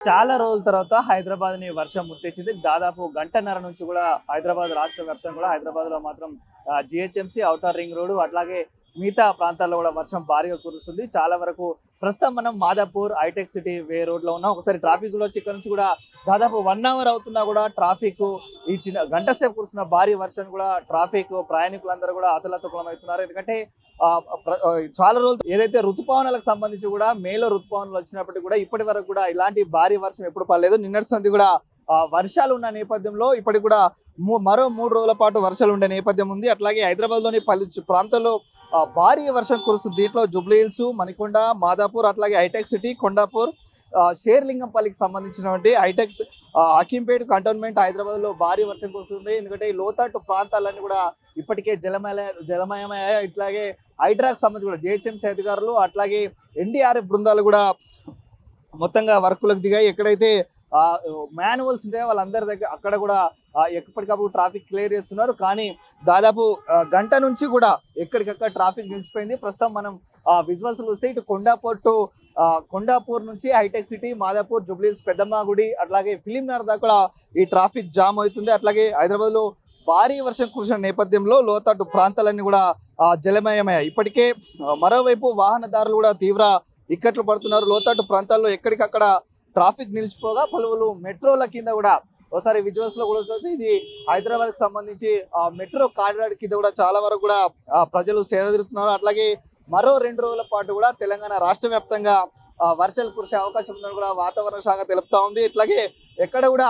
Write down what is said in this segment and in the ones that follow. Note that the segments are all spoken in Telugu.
చాలా రోజుల తర్వాత హైదరాబాద్ని వర్షం ముట్టేసింది దాదాపు గంటన్నర నుంచి కూడా హైదరాబాద్ రాష్ట్ర వ్యాప్తంగా కూడా హైదరాబాద్లో మాత్రం జిహెచ్ఎంసీ అవుటర్ రింగ్ రోడ్ అట్లాగే మిగతా ప్రాంతాల్లో కూడా వర్షం భారీగా కురుస్తుంది. చాలా వరకు ప్రస్తుతం మనం మాదాపూర్ హైటెక్ సిటీ వే రోడ్లో ఉన్నాం. ఒకసారి ట్రాఫిక్లో ఇక్కడ నుంచి కూడా దాదాపు వన్ అవర్ అవుతున్నా కూడా ట్రాఫిక్ ఈ చిన్న గంట సేపు కురుస్తున్న భారీ వర్షం కూడా ట్రాఫిక్ ప్రయాణికులందరూ కూడా అతలతకులం అవుతున్నారు ఎందుకంటే ఆ, చాలా రోజులు ఏదైతే ఋతుపవనాలకు సంబంధించి కూడా మేలో ఋతుపవనాలు వచ్చినప్పటికీ కూడా ఇప్పటి వరకు కూడా ఇలాంటి భారీ వర్షం ఎప్పుడు పడలేదు. నిన్నటి సంది కూడా వర్షాలు ఉన్న నేపథ్యంలో ఇప్పటికి కూడా మరో మూడు రోజుల పాటు వర్షాలు ఉండే నేపథ్యం ఉంది. అట్లాగే హైదరాబాద్లోని పలు ప్రాంతాల్లో భారీ వర్షం కురుస్తుంది. దీంట్లో జుబ్లీహిల్స్ మణికొండ మాదాపూర్ అట్లాగే హైటెక్ సిటీ కొండాపూర్ షేర్లింగంపల్లికి సంబంధించినటువంటి హైటెక్ అకింపేట్ కంటోన్మెంట్ హైదరాబాద్లో భారీ వర్షం కురుస్తుంది. ఎందుకంటే ఈ లోతట్టు ప్రాంతాలన్నీ కూడా ఇప్పటికే జలమయ జలమయమయ్యాయి. ఇట్లాగే హైడ్రాక్ సంబంధించి కూడా జిహెచ్ఎంసీ అధికారులు అట్లాగే ఎన్డీఆర్ఎఫ్ బృందాలు కూడా మొత్తంగా వర్కులకు దిగాయి. ఎక్కడైతే మాన్యువల్స్ ఉంటాయి వాళ్ళందరి దగ్గర అక్కడ కూడా ఎప్పటికప్పుడు ట్రాఫిక్ క్లియర్ చేస్తున్నారు. కానీ దాదాపు గంట నుంచి కూడా ఎక్కడికక్కడ ట్రాఫిక్ నిలిచిపోయింది. ప్రస్తుతం మనం విజువల్స్ వస్తే ఇటు కొండాపూర్ టు కొండాపూర్ నుంచి హైటెక్ సిటీ మాదాపూర్ జుబ్లీస్ పెద్దమ్మ గుడి అట్లాగే ఫిలింనగర్ దాకా కూడా ఈ ట్రాఫిక్ జామ్ అవుతుంది. అట్లాగే హైదరాబాద్లో భారీ వర్షం కురిసిన నేపథ్యంలో లోతట్టు ప్రాంతాలన్నీ కూడా జలమయమయ్యాయి. ఇప్పటికే మరోవైపు వాహనదారులు కూడా తీవ్ర ఇక్కట్లు పడుతున్నారు. లోతట్టు ప్రాంతాల్లో ఎక్కడికక్కడ ట్రాఫిక్ నిలిచిపోగా పలువురు మెట్రోల కింద కూడా ఒకసారి విజువల్స్లో కూడా చూస్తే ఇది హైదరాబాద్కి సంబంధించి ఆ మెట్రో కారిడార్ కింద కూడా చాలా వరకు కూడా ప్రజలు సేద తీరుతున్నారు అట్లాగే మరో రెండు రోజుల పాటు కూడా తెలంగాణ రాష్ట్ర వ్యాప్తంగా వర్షాలు కురిసే అవకాశం ఉందని కూడా వాతావరణ శాఖ తెలుపుతా ఉంది. ఇట్లాగే ఎక్కడ కూడా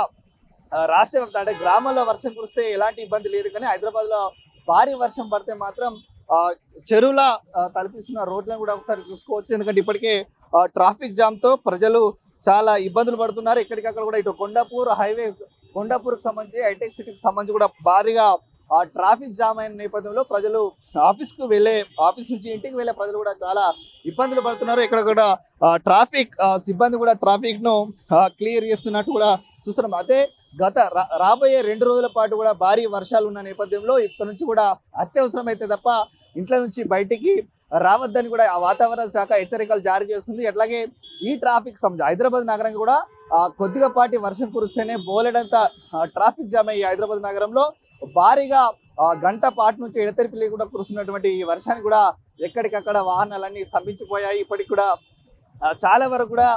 రాష్ట్ర వ్యాప్తంగా అంటే గ్రామాల్లో వర్షం కురిస్తే ఎలాంటి ఇబ్బంది లేదు. కానీ హైదరాబాద్లో భారీ వర్షం పడితే మాత్రం చెరువుల తలపిస్తున్న రోడ్లను కూడా ఒకసారి చూసుకోవచ్చు. ఎందుకంటే ఇప్పటికే ట్రాఫిక్ జామ్తో ప్రజలు చాలా ఇబ్బందులు పడుతున్నారు. ఎక్కడికక్కడ కూడా ఇటు కొండాపూర్ హైవే కొండాపూర్కి సంబంధించి హైటెక్ సిటీకి సంబంధించి కూడా భారీగా ఆ ట్రాఫిక్ జామ్ అయిన నేపథ్యంలో ప్రజలు ఆఫీస్కు వెళ్ళే ఆఫీస్ నుంచి ఇంటికి వెళ్ళే ప్రజలు కూడా చాలా ఇబ్బందులు పడుతున్నారు. ఇక్కడ కూడా ట్రాఫిక్ సిబ్బంది కూడా ట్రాఫిక్ను క్లియర్ చేస్తున్నట్టు కూడా చూస్తున్నాం. అదే గత రాబోయే రెండు రోజుల పాటు కూడా భారీ వర్షాలు ఉన్న నేపథ్యంలో ఇక్కడ నుంచి కూడా అత్యవసరం తప్ప ఇంట్లో నుంచి బయటికి రావద్దని కూడా ఆ వాతావరణ శాఖ హెచ్చరికలు జారీ చేస్తుంది. అట్లాగే ఈ ట్రాఫిక్ సమస్య హైదరాబాద్ నగరం కూడా కొద్దిగా పాటి వర్షం కురిస్తేనే బోలెడంత ట్రాఫిక్ జామ్ అయ్యి హైదరాబాద్ నగరంలో భారీగా గంట పాటు నుంచి ఎడతెరిపి కూడా కురుస్తున్నటువంటి ఈ వర్షాన్ని కూడా ఎక్కడికక్కడ వాహనాలన్నీ స్తంభించిపోయాయి. ఇప్పటికి కూడా చాలా వరకు కూడా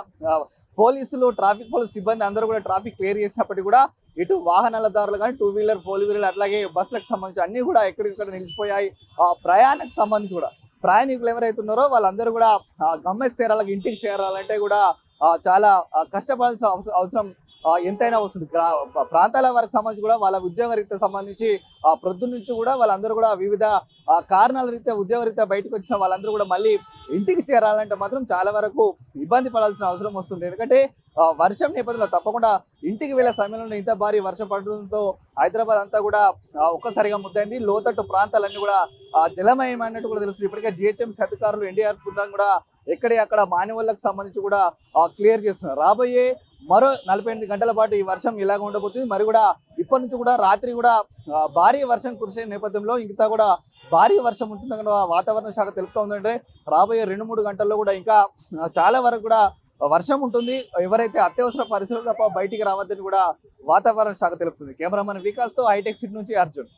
పోలీసులు ట్రాఫిక్ పోలీస్ సిబ్బంది అందరూ కూడా ట్రాఫిక్ క్లియర్ చేసినప్పటికీ కూడా ఇటు వాహనాల దారులు కానీ టూ వీలర్ ఫోర్ వీలర్ అట్లాగే బస్సులకు సంబంధించి అన్ని కూడా ఎక్కడికక్కడ నిలిచిపోయాయి. ఆ ప్రయాణకు సంబంధించి కూడా. ప్రయాణికులు ఎవరైతే ఉన్నారో వాళ్ళందరూ కూడా ఆ, గమ్యస్థిరాలకు ఇంటికి చేరాలంటే కూడా చాలా కష్టపడాల్సిన అవసరం ఎంతైనా వస్తుంది. ప్రాంతాల వారికి సంబంధించి కూడా వాళ్ళ ఉద్యోగ రీత్యా సంబంధించి ఆ ప్రొద్దు నుంచి కూడా వాళ్ళందరూ కూడా వివిధ కారణాల రీత్యా ఉద్యోగ రీత్యా బయటకు వచ్చిన వాళ్ళందరూ కూడా మళ్ళీ ఇంటికి చేరాలంటే మాత్రం చాలా వరకు ఇబ్బంది పడాల్సిన అవసరం వస్తుంది. ఎందుకంటే వర్షం నేపథ్యంలో తప్పకుండా ఇంటికి వెళ్ళే సమయంలో ఇంత భారీ వర్షం పడడంతో హైదరాబాద్ అంతా కూడా ఒక్కసారిగా ముద్దైంది. లోతట్టు ప్రాంతాలన్నీ కూడా జలమయమైనట్టు కూడా తెలుస్తుంది. ఇప్పటికే జిహెచ్ఎంసీ అధికారులు ఎన్డీఆర్ బృందం కూడా ఎక్కడి అక్కడ మాన్యువల్లకు సంబంధించి కూడా క్లియర్ చేస్తున్నారు. రాబోయే మరో నలభై ఎనిమిది గంటల పాటు ఈ వర్షం ఇలాగ ఉండబోతుంది. మరి కూడా ఇప్పటి నుంచి కూడా రాత్రి కూడా భారీ వర్షం కురిసే నేపథ్యంలో ఇంకా కూడా భారీ వర్షం ఉంటుందని వాతావరణ శాఖ తెలుపుతూ ఉందంటే రాబోయే రెండు మూడు గంటల్లో కూడా ఇంకా చాలా వరకు కూడా వర్షం ఉంటుంది. ఎవరైతే అత్యవసర పరిస్థితులు తప్ప బయటికి రావద్దని కూడా వాతావరణ శాఖ తెలుపుతుంది. కెమెరామెన్ వికాస్తో హైటెక్ సిటీ నుంచి అర్జున్.